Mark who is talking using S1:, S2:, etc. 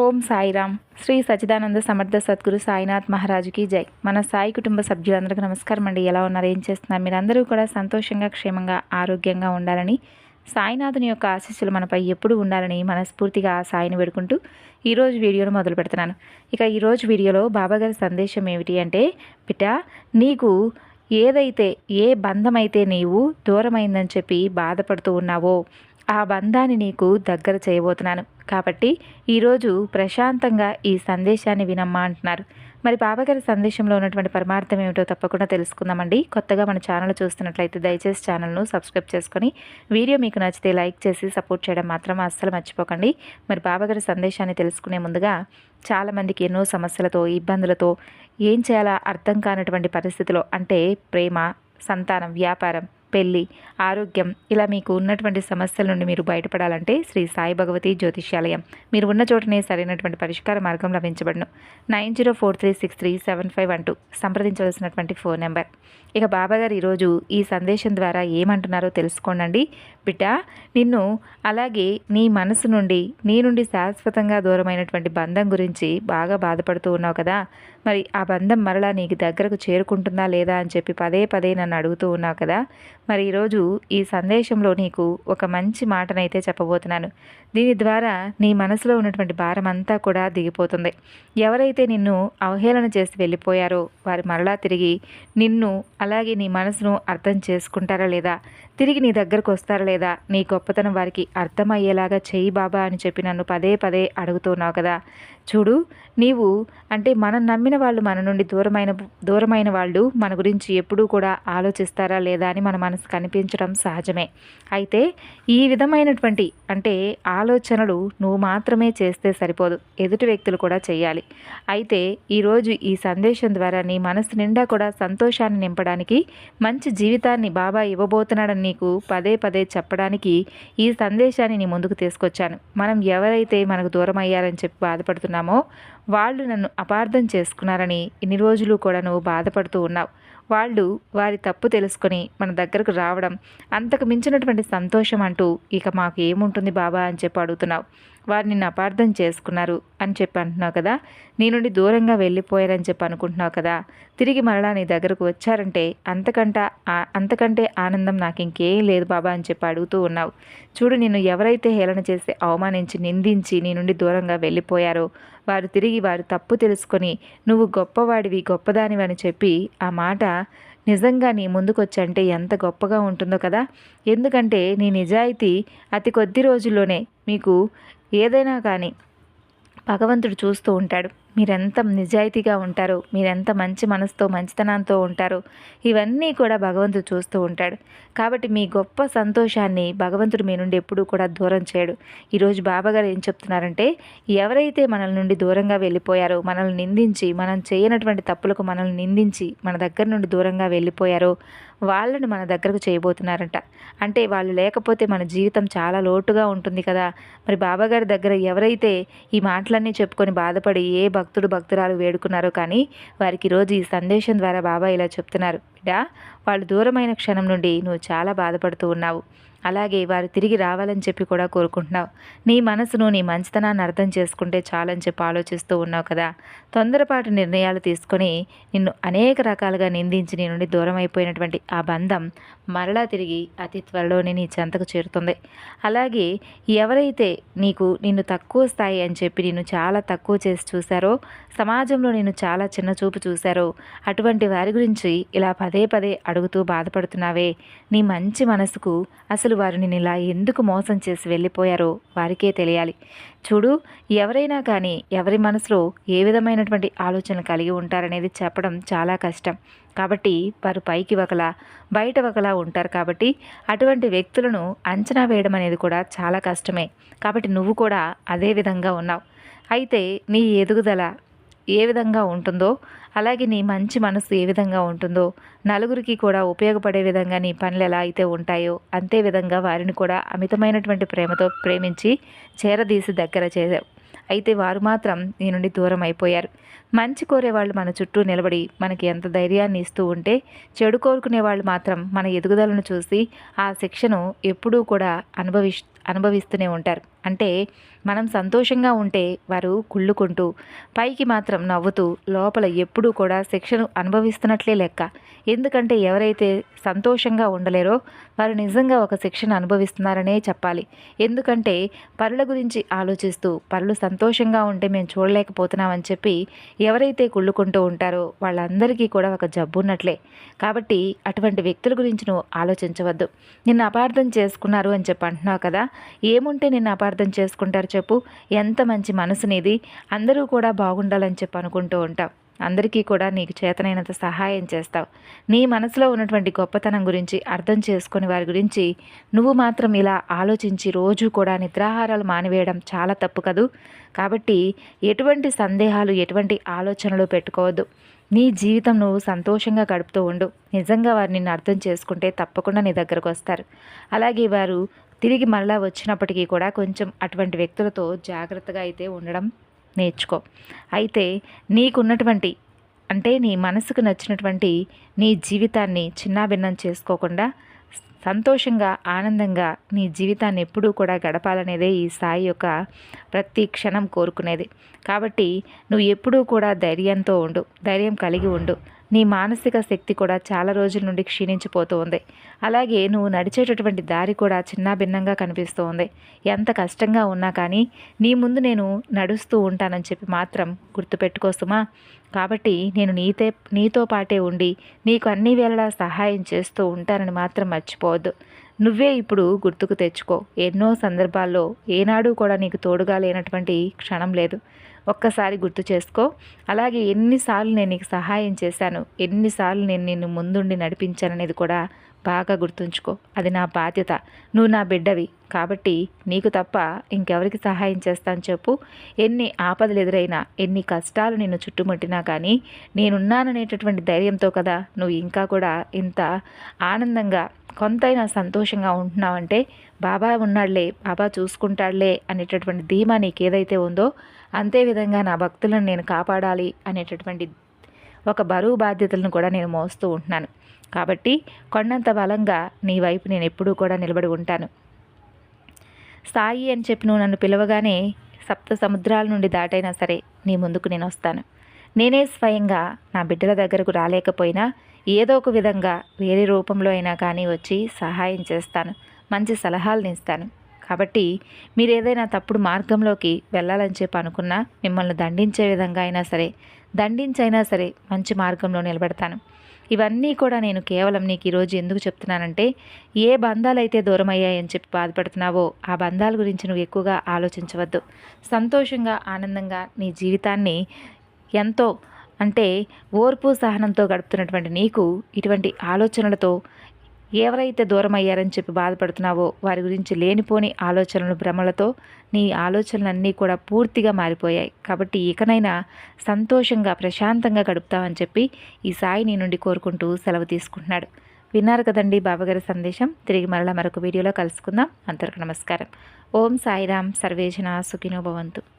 S1: ఓం సాయిరామ్. శ్రీ సచిదానంద సమర్థ సద్గురు సాయినాథ్ మహారాజుకి జై. మన సాయి కుటుంబ సభ్యులందరికీ నమస్కారం అండి. ఎలా ఉన్నారు? ఏం చేస్తున్నారు? మీరందరూ కూడా సంతోషంగా క్షేమంగా ఆరోగ్యంగా ఉండాలని సాయినాథుని యొక్క ఆశీస్సులు మనపై ఎప్పుడు ఉండాలని మనస్ఫూర్తిగా ఆ సాయిని వేడుకుంటూ ఈరోజు వీడియోను మొదలు పెడుతున్నాను. ఇక ఈరోజు వీడియోలో బాబాగారి సందేశం ఏమిటి అంటే బిడ్డ నీకు ఏదైతే ఏ బంధమైతే నీవు దూరమైందని చెప్పి బాధపడుతూ ఉన్నావో ఆ బంధాన్ని నీకు దగ్గర చేయబోతున్నాను. కాబట్టి ఈరోజు ప్రశాంతంగా ఈ సందేశాన్ని వినమ్మా అంటున్నారు. మరి బాబాగారి సందేశంలో ఉన్నటువంటి పరమార్థం ఏమిటో తప్పకుండా తెలుసుకుందామండి. కొత్తగా మన ఛానల్ చూస్తున్నట్లయితే దయచేసి ఛానల్ను సబ్స్క్రైబ్ చేసుకొని వీడియో మీకు నచ్చితే లైక్ చేసి సపోర్ట్ చేయడం మాత్రం అస్సలు మర్చిపోకండి. మరి బాబాగారి సందేశాన్ని తెలుసుకునే ముందుగా చాలామందికి ఎన్నో సమస్యలతో ఇబ్బందులతో ఏం చేయాలా అర్థం కానటువంటి పరిస్థితిలో అంటే ప్రేమ సంతానం వ్యాపారం పెళ్ళి ఆరోగ్యం ఇలా మీకు ఉన్నటువంటి సమస్యల నుండి మీరు బయటపడాలంటే శ్రీ సాయి భగవతి జ్యోతిష్యాలయం. మీరు ఉన్న చోటనే సరైనటువంటి పరిష్కార మార్గం లభించబడును. Nine zero four three six three seven five one two సంప్రదించవలసినటువంటి phone number. ఇక బాబాగారు ఈరోజు ఈ సందేశం ద్వారా ఏమంటున్నారో తెలుసుకోండి బిడ్డ నిన్ను అలాగే నీ మనసు నుండి నీ నుండి శాశ్వతంగా దూరమైనటువంటి బంధం గురించి బాగా బాధపడుతూ ఉన్నావు కదా. మరి ఆ బంధం మరలా నీకు దగ్గరకు చేరుకుంటుందా లేదా అని చెప్పి పదే పదే నన్ను అడుగుతూ ఉన్నావు కదా. మరి ఈరోజు ఈ సందేశంలో నీకు ఒక మంచి మాటనైతే చెప్పబోతున్నాను. దీని ద్వారా నీ మనసులో ఉన్నటువంటి భారం అంతా కూడా దిగిపోతుంది. ఎవరైతే నిన్ను అవహేళన చేసి వెళ్ళిపోయారో వారు మరలా తిరిగి నిన్ను అలాగే నీ మనసును అర్థం చేసుకుంటారా లేదా? తిరిగి నీ దగ్గరకు వస్తారా లేదా? నీ గొప్పతనం వారికి అర్థమయ్యేలాగా చెయ్యి బాబా అని చెప్పి నన్ను పదే పదే అడుగుతున్నావు కదా. చూడు నీవు అంటే మనం నమ్మిన వాళ్ళు మన నుండి దూరమైన దూరమైన వాళ్ళు మన గురించి ఎప్పుడూ కూడా ఆలోచిస్తారా లేదా అని మన మనసు కనిపించడం సహజమే. అయితే ఈ విధమైనటువంటి అంటే ఆలోచనలు నువ్వు మాత్రమే చేస్తే సరిపోదు. ఎదుటి వ్యక్తులు కూడా చేయాలి. అయితే ఈరోజు ఈ సందేశం ద్వారా నీ మనసు నిండా కూడా సంతోషాన్ని నింపడానికి మంచి జీవితాన్ని బాబా ఇవ్వబోతున్నాడని నీకు పదే పదే చెప్పడానికి ఈ సందేశాన్ని నీ ముందుకు తీసుకొచ్చాను. మనం ఎవరైతే మనకు దూరం అయ్యారని చెప్పి బాధపడుతున్నామో వాళ్ళు నన్ను అపార్థం చేసుకున్నారని ఇన్ని రోజులు కూడా నువ్వు బాధపడుతూ ఉన్నావు. వాళ్ళు వారి తప్పు తెలుసుకొని మన దగ్గరకు రావడం అంతకు మించినటువంటి సంతోషం అంటూ ఇక మాకు ఏముంటుంది బాబా అని చెప్పి అడుగుతున్నావు. వారు నిన్ను అపార్థం చేసుకున్నారు అని చెప్పి అంటున్నావు కదా? నీ నుండి దూరంగా వెళ్ళిపోయారని చెప్పి అనుకుంటున్నావు కదా? తిరిగి మరలా నీ దగ్గరకు వచ్చారంటే అంతకంట అంతకంటే ఆనందం నాకు ఇంకేం లేదు బాబా అని చెప్పి అడుగుతూ ఉన్నావు. చూడు నిన్ను ఎవరైతే హేళన చేసి అవమానించి నిందించి నీ నుండి దూరంగా వెళ్ళిపోయారో వారు తిరిగి వారు తప్పు తెలుసుకొని నువ్వు గొప్పవాడివి గొప్పదానివి అని చెప్పి ఆ మాట నిజంగా నీ ముందుకొచ్చంటే ఎంత గొప్పగా ఉంటుందో కదా. ఎందుకంటే నీ నిజాయితీ అతి కొద్ది రోజుల్లోనే మీకు ఏదైనా కానీ భగవంతుడు చూస్తూ ఉంటాడు. మీరెంత నిజాయితీగా ఉంటారో మీరెంత మంచి మనసుతో మంచితనంతో ఉంటారో ఇవన్నీ కూడా భగవంతుడు చూస్తూ ఉంటాడు. కాబట్టి మీ గొప్ప సంతోషాన్ని భగవంతుడు మీ నుండి ఎప్పుడూ కూడా దూరం చేయడు. ఈరోజు బాబాగారు ఏం చెప్తున్నారంటే ఎవరైతే మనల్ నుండి దూరంగా వెళ్ళిపోయారో మనల్ని నిందించి మనం చేయనటువంటి తప్పులకు మనల్ని నిందించి మన దగ్గర నుండి దూరంగా వెళ్ళిపోయారో వాళ్ళను మన దగ్గరకు చేయబోతున్నారంట. అంటే వాళ్ళు లేకపోతే మన జీవితం చాలా లోటుగా ఉంటుంది కదా. మరి బాబాగారి దగ్గర ఎవరైతే ఈ మాటలన్నీ చెప్పుకొని బాధపడి ఏ భక్తుడు భక్తురాలు వేడుకున్నారో కానీ వారికి రోజు ఈ సందేశం ద్వారా బాబా ఇలా చెప్తున్నారు బిడ్డా వాళ్ళు దూరమైన క్షణం నుండి నువ్వు చాలా బాధపడుతూ ఉన్నావు. అలాగే వారు తిరిగి రావాలని చెప్పి కూడా కోరుకుంటున్నావు. నీ మనసును నీ మంచితనాన్ని అర్థం చేసుకుంటే చాలని చెప్పి ఆలోచిస్తూ ఉన్నావు కదా. తొందరపాటు నిర్ణయాలు తీసుకొని నిన్ను అనేక రకాలుగా నిందించి నీ నుండి దూరం అయిపోయినటువంటి ఆ బంధం మరలా తిరిగి అతి త్వరలోనే నీ చెంతకు చేరుతుంది. అలాగే ఎవరైతే నీకు నిన్ను తక్కువ స్థాయి అని చెప్పి నిన్ను చాలా తక్కువ చేసి చూశారో సమాజంలో నిన్ను చాలా చిన్న చూపు చూశారో అటువంటి వారి గురించి ఇలా పదే పదే అడుగుతూ బాధపడుతున్నావే నీ మంచి మనసుకు అసలు వారు నిన్ను ఇలా ఎందుకు మోసం చేసి వెళ్ళిపోయారో వారికే తెలియాలి. చూడు ఎవరైనా కానీ ఎవరి మనసులో ఏ విధమైనటువంటి ఆలోచనలు కలిగి ఉంటారనేది చెప్పడం చాలా కష్టం. కాబట్టి వారు పైకి ఒకలా బయట ఒకలా ఉంటారు కాబట్టి అటువంటి వ్యక్తులను అంచనా వేయడం అనేది కూడా చాలా కష్టమే. కాబట్టి నువ్వు కూడా అదే విధంగా ఉన్నావు. అయితే నీ ఎదుగుదల ఏ విధంగా ఉంటుందో అలాగే నీ మంచి మనసు ఏ విధంగా ఉంటుందో నలుగురికి కూడా ఉపయోగపడే విధంగా నీ పనులు ఎలా అయితే ఉంటాయో అంతే విధంగా వారిని కూడా అమితమైనటువంటి ప్రేమతో ప్రేమించి చేరదీసి దగ్గర చేసావు. అయితే వారు మాత్రం నీ నుండి దూరం అయిపోయారు. మంచి కోరే వాళ్ళు మన చుట్టూ నిలబడి మనకి ఎంత ధైర్యాన్ని ఇస్తూ ఉంటే చెడు కోరుకునే వాళ్ళు మాత్రం మన ఎదుగుదలను చూసి ఆ శిక్షను ఎప్పుడూ కూడా అనుభవి అనుభవిస్తూనే ఉంటారు. అంటే మనం సంతోషంగా ఉంటే వారు కుళ్ళుకుంటూ పైకి మాత్రం నవ్వుతూ లోపల ఎప్పుడూ కూడా శిక్షను అనుభవిస్తున్నట్లే లెక్క. ఎందుకంటే ఎవరైతే సంతోషంగా ఉండలేరో వారు నిజంగా ఒక శిక్షను అనుభవిస్తున్నారనే చెప్పాలి. ఎందుకంటే పరుల గురించి ఆలోచిస్తూ పరులు సంతోషంగా ఉంటే మేము చూడలేకపోతున్నామని చెప్పి ఎవరైతే కుళ్ళుకుంటూ ఉంటారో వాళ్ళందరికీ కూడా ఒక జబ్బు ఉన్నట్లే కాబట్టి అటువంటి వ్యక్తుల గురించి నువ్వు ఆలోచించవద్దు. నిన్ను అపార్థం చేసుకున్నారు అని చెప్పి అంటున్నావు కదా ఏముంటే నిన్ను అపార్థం అర్థం చేసుకుంటారు చెప్పు. ఎంత మంచి మనసు నీది. అందరూ కూడా బాగుండాలని చెప్పి అనుకుంటూ ఉంటావు. అందరికీ కూడా నీకు చేతనైనంత సహాయం చేస్తావు. నీ మనసులో ఉన్నటువంటి గొప్పతనం గురించి అర్థం చేసుకుని వారి గురించి నువ్వు మాత్రం ఇలా ఆలోచించి రోజు కూడా నిద్రాహారాలు మానివేయడం చాలా తప్పు కదూ. కాబట్టి ఎటువంటి సందేహాలు ఎటువంటి ఆలోచనలు పెట్టుకోవద్దు. నీ జీవితం నువ్వు సంతోషంగా గడుపుతూ ఉండు. నిజంగా వారు నిన్ను అర్థం చేసుకుంటే తప్పకుండా నీ దగ్గరకు వస్తారు. అలాగే వారు తిరిగి మరలా వచ్చినప్పటికీ కూడా కొంచెం అటువంటి వ్యక్తులతో జాగ్రత్తగా అయితే ఉండడం నేర్చుకో. అయితే నీకున్నటువంటి అంటే నీ మనసుకు నచ్చినటువంటి నీ జీవితాన్ని చిన్నాభిన్నం చేసుకోకుండా సంతోషంగా ఆనందంగా నీ జీవితాన్ని ఎప్పుడూ కూడా గడపాలనేదే ఈ సాయి యొక్క ప్రతి క్షణం కోరుకునేది. కాబట్టి నువ్వు ఎప్పుడూ కూడా ధైర్యంతో ఉండు ధైర్యం కలిగి ఉండు. నీ మానసిక శక్తి కూడా చాలా రోజుల నుండి క్షీణించిపోతూ ఉంది. అలాగే నువ్వు నడిచేటటువంటి దారి కూడా చిన్నాభిన్నంగా కనిపిస్తూ ఉంది. ఎంత కష్టంగా ఉన్నా కానీ నీ ముందు నేను నడుస్తూ ఉంటానని చెప్పి మాత్రం గుర్తుపెట్టుకోసుమా కాబట్టి నేను నీతే నీతో పాటే ఉండి నీకు అన్ని వేళలా సహాయం చేస్తూ ఉంటానని మాత్రం మర్చిపోవద్దు. నువ్వే ఇప్పుడు గుర్తుకు తెచ్చుకో. ఎన్నో సందర్భాల్లో ఏనాడు కూడా నీకు తోడుగా లేనటువంటి క్షణం లేదు. ఒక్కసారి గుర్తు చేసుకో. అలాగే ఎన్నిసార్లు నేను నీకు సహాయం చేశాను ఎన్నిసార్లు నేను నిన్ను ముందుండి నడిపించాననేది కూడా బాగా గుర్తుంచుకో. అది నా బాధ్యత. నువ్వు నా బిడ్డవి కాబట్టి నీకు తప్ప ఇంకెవరికి సహాయం చేస్తాను చెప్పు. ఎన్ని ఆపదలు ఎదురైనా ఎన్ని కష్టాలు నిన్ను చుట్టుముట్టినా కానీ నేనున్నాననేటటువంటి ధైర్యంతో కదా నువ్వు ఇంకా కూడా ఇంత ఆనందంగా కొంతైనా సంతోషంగా ఉంటున్నావంటే బాబా ఉన్నాడులే బాబా చూసుకుంటాడులే అనేటటువంటి ధీమా నీకు ఏదైతే ఉందో అంతే విధంగా నా భక్తులను నేను కాపాడాలి అనేటటువంటి ఒక బరువు బాధ్యతలను కూడా నేను మోస్తూ ఉంటున్నాను. కాబట్టి కొండంత బలంగా నీ వైపు నేను ఎప్పుడూ కూడా నిలబడి ఉంటాను. సాయి అని చెప్పి నువ్వు నన్ను పిలవగానే సప్త సముద్రాల నుండి దాటైనా సరే నీ ముందుకు నేను వస్తాను. నేనే స్వయంగా నా బిడ్డల దగ్గరకు రాలేకపోయినా ఏదో ఒక విధంగా వేరే రూపంలో అయినా కానీ వచ్చి సహాయం చేస్తాను. మంచి సలహాలను ఇస్తాను కాబట్టి మీరు ఏదైనా తప్పుడు మార్గంలోకి వెళ్ళాలని చెప్పి అనుకున్నా మిమ్మల్ని దండించే విధంగా అయినా సరే దండించైనా సరే మంచి మార్గంలో నిలబెడతాను. ఇవన్నీ కూడా నేను కేవలం నీకు ఈరోజు ఎందుకు చెప్తున్నానంటే ఏ బంధాలైతే దూరం అయ్యాయని చెప్పి బాధపడుతున్నావో ఆ బంధాల గురించి నువ్వు ఎక్కువగా ఆలోచించవద్దు. సంతోషంగా ఆనందంగా నీ జీవితాన్ని ఎంతో అంటే ఓర్పు సహనంతో గడుపుతున్నటువంటి నీకు ఇటువంటి ఆలోచనలతో ఎవరైతే దూరం అయ్యారని చెప్పి బాధపడుతున్నావో వారి గురించి లేనిపోని ఆలోచనలు భ్రమలతో నీ ఆలోచనలన్నీ కూడా పూర్తిగా మారిపోయాయి. కాబట్టి ఇకనైనా సంతోషంగా ప్రశాంతంగా గడుపుతామని చెప్పి ఈ సాయి నీ నుండి కోరుకుంటూ సెలవు తీసుకుంటున్నాడు. విన్నారు కదండి బాబాగారి సందేశం. తిరిగి మరలా మరొక వీడియోలో కలుసుకుందాం. అందరికీ నమస్కారం. ఓం సాయిరామ్ సర్వేజన సుఖినో భవంతు.